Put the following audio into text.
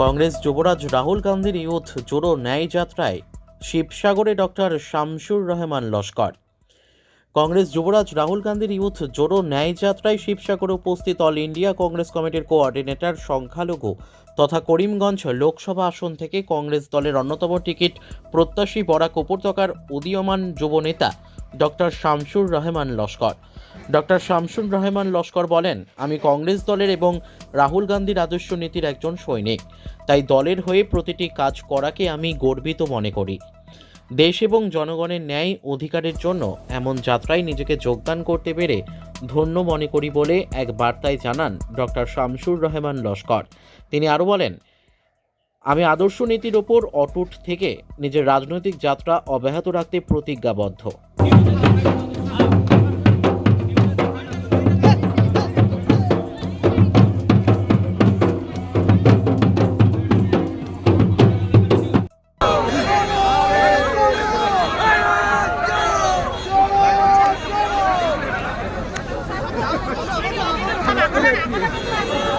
কংগ্রেস যুবরাজ রাহুল গান্ধীর ইউথ জোড়ো ন্যায় যাত্রায় শিবসাগরে ডক্টর শামসুর রহমান লস্কর। কংগ্রেস যুবরাজ রাহুল গান্ধীর ইউথ জোড়ো ন্যায় যাত্রায় শিবসাগরে উপস্থিত অল ইন্ডিয়া কংগ্রেস কমিটির কোঅর্ডিনেটর সংখ্যালঘু তথা করিমগঞ্জ লোকসভা আসন থেকে কংগ্রেস দলের অন্যতম টিকিট প্রত্যাশী বরাক উপত্যকার উদীয়মান যুব নেতা ডক্টর শামসুর রহমান লস্কর। ডক্টর শামসুর রহমান লস্কর বলেন, আমি কংগ্রেস দলের এবং রাহুল গান্ধীর আদর্শ নীতির একজন সৈনিক। তাই দলের হয়ে প্রতিটি কাজ করাকে আমি গর্বিত মনে করি। দেশ এবং জনগণের ন্যায় অধিকারের জন্য এমন যাত্রায় নিজেকে যোগদান করতে পেরে ধন্য মনে করি বলে এক বার্তায় জানান ডক্টর শামসুর রহমান লস্কর। তিনি আরও বলেন আমি আদর্শ নীতির ওপর অটুট থেকে নিজের রাজনৈতিক যাত্রা অব্যাহত রাখতে প্রতিজ্ঞাবদ্ধ Come on, come on, come on.